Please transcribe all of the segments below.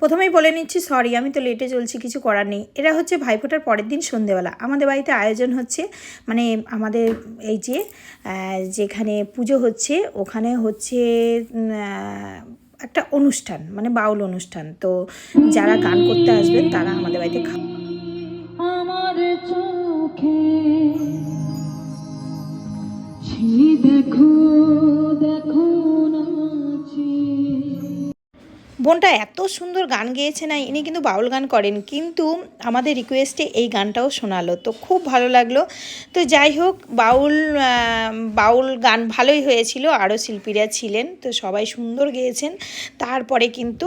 প্রথমেই বলে নিচ্ছি, সরি, আমি তো লেটে চলছি, কিছু করার নেই। এরা হচ্ছে ভাইফোঁটার পরের দিন সন্ধেবেলা। আমাদের বাড়িতে আয়োজন হচ্ছে মানে আমাদের এই যে যেখানে পুজো হচ্ছে, ওখানে হচ্ছে একটা অনুষ্ঠান মানে বাউল অনুষ্ঠান। তো যারা গান করতে আসবেন, তারা আমাদের বাড়িতে খা আমার চোখে দেখো দেখো। বোনটা এত সুন্দর গান গেয়েছে না, ইনি কিন্তু বাউল গান করেন। কিন্তু আমাদের রিকোয়েস্টে এই গানটাও শোনালো। তো খুব ভালো লাগল। তো যাই হোক, বাউল বাউল গান ভালোই হয়েছিল। আরও শিল্পীরা ছিলেন, তো সবাই সুন্দর গেয়েছেন। তারপরে কিন্তু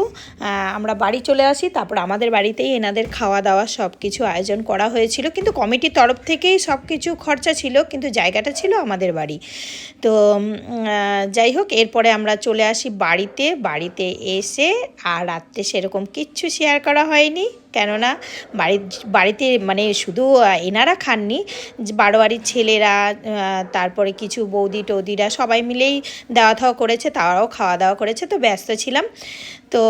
আমরা বাড়ি চলে আসি। তারপর আমাদের বাড়িতেই এনাদের খাওয়া দাওয়া সব কিছু আয়োজন করা হয়েছিল। কিন্তু কমিটির তরফ থেকেই সব কিছু খরচা ছিল, কিন্তু জায়গাটা ছিল আমাদের বাড়ি। তো যাই হোক, এরপরে আমরা চলে আসি বাড়িতে। বাড়িতে এসে আর রাত্রে সেরকম কিচ্ছু শেয়ার করা হয়নি। কেননা বাড়ির, বাড়িতে মানে শুধু এনারা খাননি বারোয়ারির ছেলেরা তারপরে কিছু বৌদি টৌদিরা সবাই মিলেই দেওয়া থাওয়া করেছে, তারাও খাওয়া দাওয়া করেছে, তো ব্যস্ত ছিলাম। তো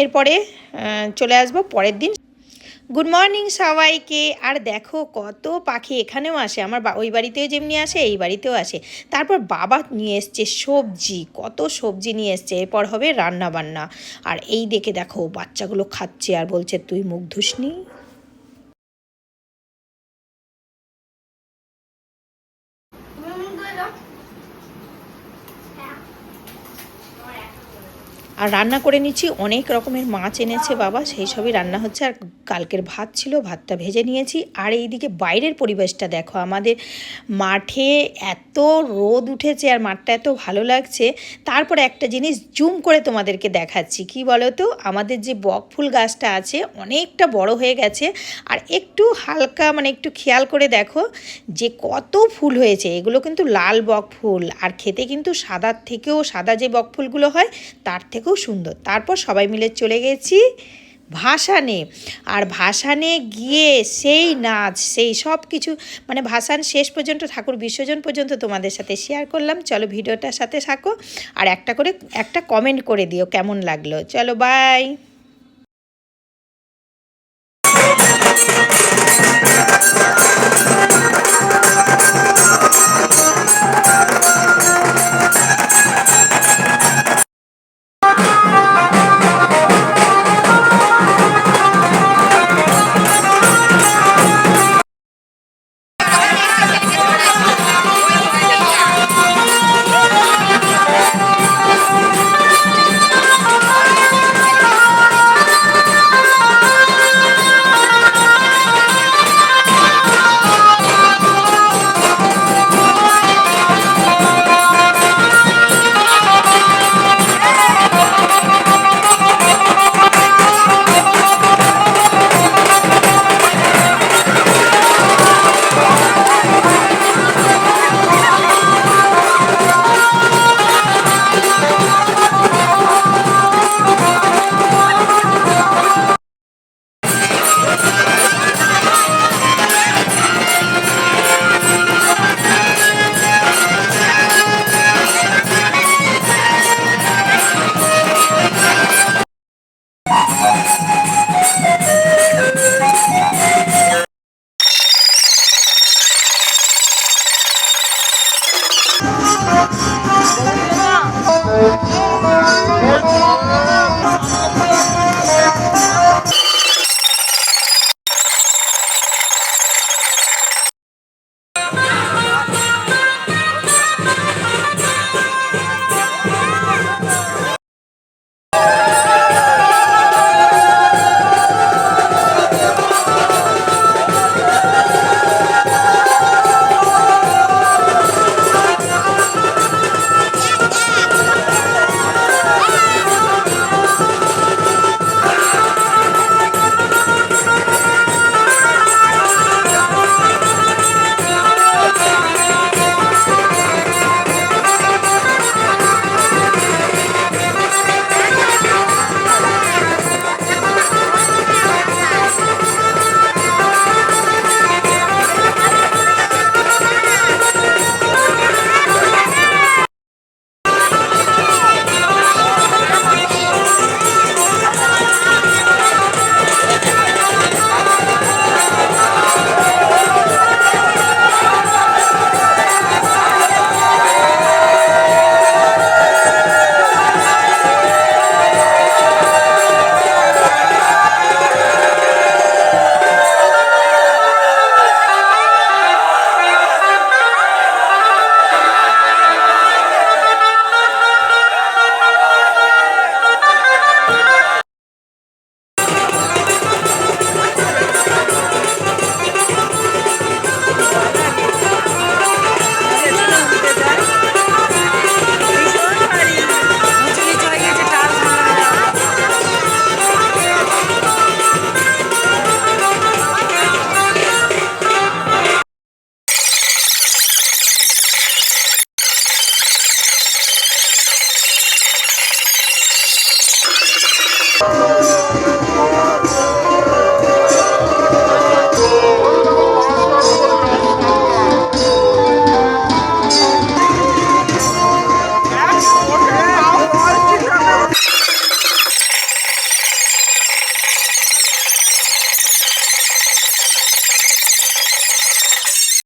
এরপরে চলে আসব পরের দিন। গুড মর্নিং সবাইকে। আর দেখো, কত পাখি এখানেও আসে। আমার ওই বাড়িতেও যেমনি আসে, এই বাড়িতেও আসে। তারপর বাবা নিয়ে এসছে সবজি, কত সবজি নিয়ে এসছে। এরপর হবে রান্না বান্না আর এই দেখে দেখো, বাচ্চাগুলো খাচ্ছে আর বলছে, তুই মুখ ধুসনি? আর রান্না করে নিচ্ছি, অনেক রকমের মাছ এনেছে বাবা, সেই সবই রান্না হচ্ছে। আর কালকের ভাত ছিল, ভাতটা ভেজে নিয়েছি। আর এইদিকে বাইরের পরিবেশটা দেখো, আমাদের মাঠে এত রোদ উঠেছে আর মাঠটা এত ভালো লাগছে। তারপরে একটা জিনিস জুম করে তোমাদেরকে দেখাচ্ছি, কি বলো তো আমাদের যে বকফুল গাছটা আছে, অনেকটা বড় হয়ে গেছে। আর একটু হালকা মানে একটু খেয়াল করে দেখো যে কত ফুল হয়েছে। এগুলো কিন্তু লাল বকফুল আর খেতে কিন্তু সাদার থেকেও সাদা যে বকফুলগুলো হয়, তার থেকেও সুন্দর। তারপর সবাই মিলে চলে গেছি ভাসানে। আর ভাসানে গিয়ে সেই নাচ, সেই সব কিছু মানে ভাসান শেষ পর্যন্ত, ঠাকুর বিসর্জন পর্যন্ত তোমাদের সাথে শেয়ার করলাম। চলো ভিডিওটার সাথে থাকো। আর একটা করে, একটা কমেন্ট করে দিও কেমন লাগল। চলো বাই Oh,